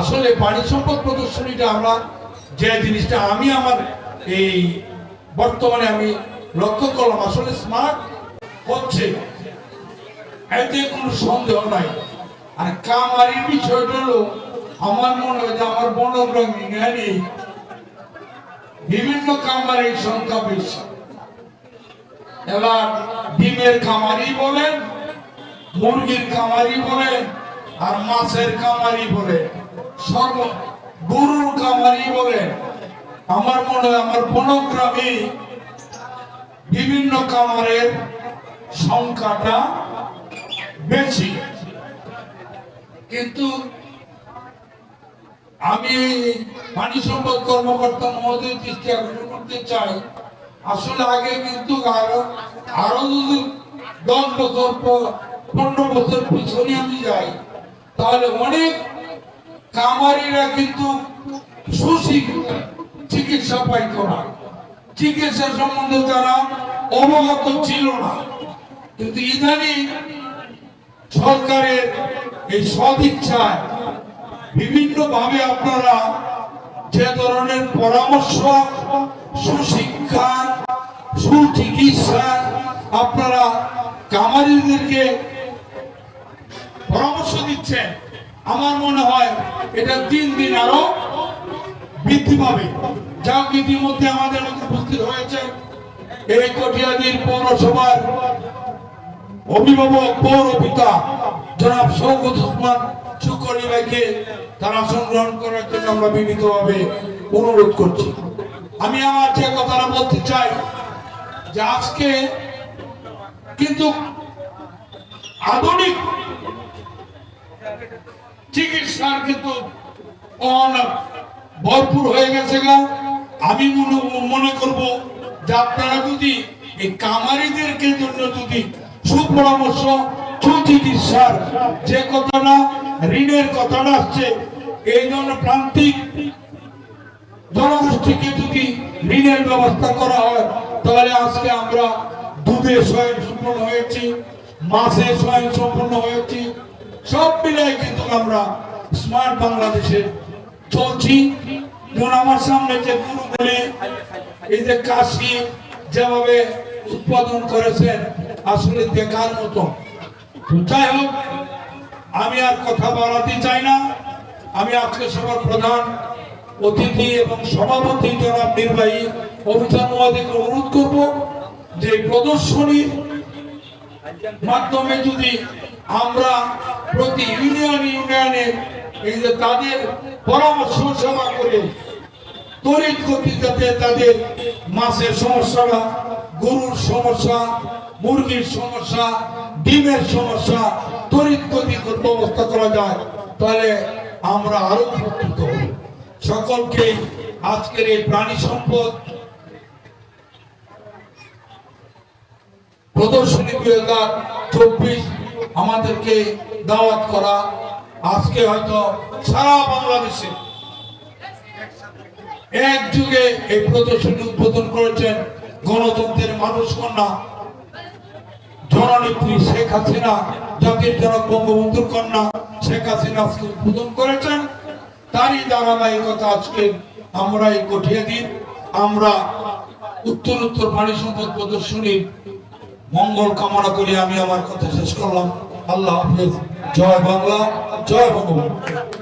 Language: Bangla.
আসলে পানি সম্পদ প্রদর্শনীটা আমরা যে জিনিসটা আমি আমার এই বর্তমানে আমি লক্ষ্য করলাম, আসলে স্মার্ট হচ্ছে। এতে কোনো সন্দেহ নাই। আর কামারির বিষয়টা হলো, আমার মনে হয় যে আমার বনগ্রাম ইংল্যান্ডে বিভিন্ন কামারির সংখ্যা বেশি। এবার ডিমের কামারি বলেন, মুরগির কামারি বলেন আর মাছের কামারি বলে, সর্ব গরুর কামারি বলে। আমার মনে আমার বনগ্রামে বিভিন্ন কামারের সংখ্যাটা বেশি। কিন্তু আমি পানি সম্পদ কর্মকর্তা মহোদয় দৃষ্টি আকর্ষণ করতে চাই। আসলে আগে কিন্তু আরও আরও দশ বছর পর, পনেরো বছর পিছনে আমি যাই। তাহলে অনেক কামারিরা কিন্তু চিকিৎসা পাইত না। চিকিৎসা সম্বন্ধে তারা অবগত ছিল না। কিন্তু ইদানিং সরকারের এই সদিচ্ছায় বিভিন্ন ভাবে আপনারা যে ধরনের পরামর্শ, সুশিক্ষা, সুচিকিৎসা আপনারা কামারিদেরকে পরামর্শ দিচ্ছেন আমার মনে হয় এটা দিন দিন আরও বৃদ্ধি পাবে। যা ইতিমধ্যে আমাদের মধ্যে উপস্থিত হয়েছে এই কটিয়াদির পৌরসভার অভিভাবক পৌর পিতা জনাব সৌগত ওসমান শুকরি ভাইকে তার আসন গ্রহণ করার জন্য আমরা বিনীতভাবে অনুরোধ করছি। আমি আমার যে কথাটা বলতে চাই, যে আজকে কিন্তু আধুনিক চিকিৎসার কিন্তু ভরপুর হয়ে গেছে গা। আমি মনে করব যে আপনারা যদি এই কামারিদেরকে জন্য যদি সুপরামর্শ, সুচিকিৎসার যে কথাটা, ঋণের কথাটা আসছে, এই ধরনের প্রান্তিক জনগোষ্ঠীকে যদি ঋণের ব্যবস্থা করা হয়, তাহলে আজকে আমরা দুধে স্বয়ং সম্পন্ন হয়েছি মাছে স্বয়ং সম্পন্ন হয়েছি সব মিলাই কিন্তু আমরা স্মার্ট বাংলাদেশে চলছি। যেমন আমার সামনে যে গুরু বলে, এই যে কাশি যেভাবে উৎপাদন করেছেন, আসলে দেখার মতো। যাই হোক, আমি আর কথা বাড়াতে চাই না। আমি আজকে সবার প্রধান অতিথি এবং সভাপতি জনাব নির্বাহী অভিযান মহাদিকে অনুরোধ করব যে প্রদর্শনীর মাধ্যমে যদি আমরা প্রতি ইউনিয়ন ইউনিয়নে এই যে তাদের পরামর্শ সেবা করে তড়িৎ গতি যাতে তাদের মাছের সমস্যাটা গরুর সমস্যা, মুরগির সমস্যা, ডিমের সমস্যা, তড়িৎ গতি ব্যবস্থা করা যায়, তাহলে আমরা আরও উপকৃত হব। সকলকে আজকের এই প্রাণী সম্পদ প্রদর্শনী দুই হাজার চব্বিশ আমাদেরকে দাওয়াত করা, আজকে হয়তো সারা বাংলাদেশে এক যুগে এই প্রদর্শনী উদ্বোধন করেছেন গণতন্ত্রের মানুষ কন্যা জননেত্রী শেখ হাসিনা, জাতির জনক বঙ্গবন্ধুর কন্যা শেখ হাসিনা আজকে উদ্বোধন করেছেন। তারই ধারাবাহিকতা আজকে আমরা এই কঠিয়ে দিন আমরা উত্তর উত্তর পানি সম্পদ প্রদর্শনীর মঙ্গল কামনা করি। আমি আমার কথা শেষ করলাম। আল্লাহ হাফিজ। জয় বাংলা জয় বঙ্গবন্ধু।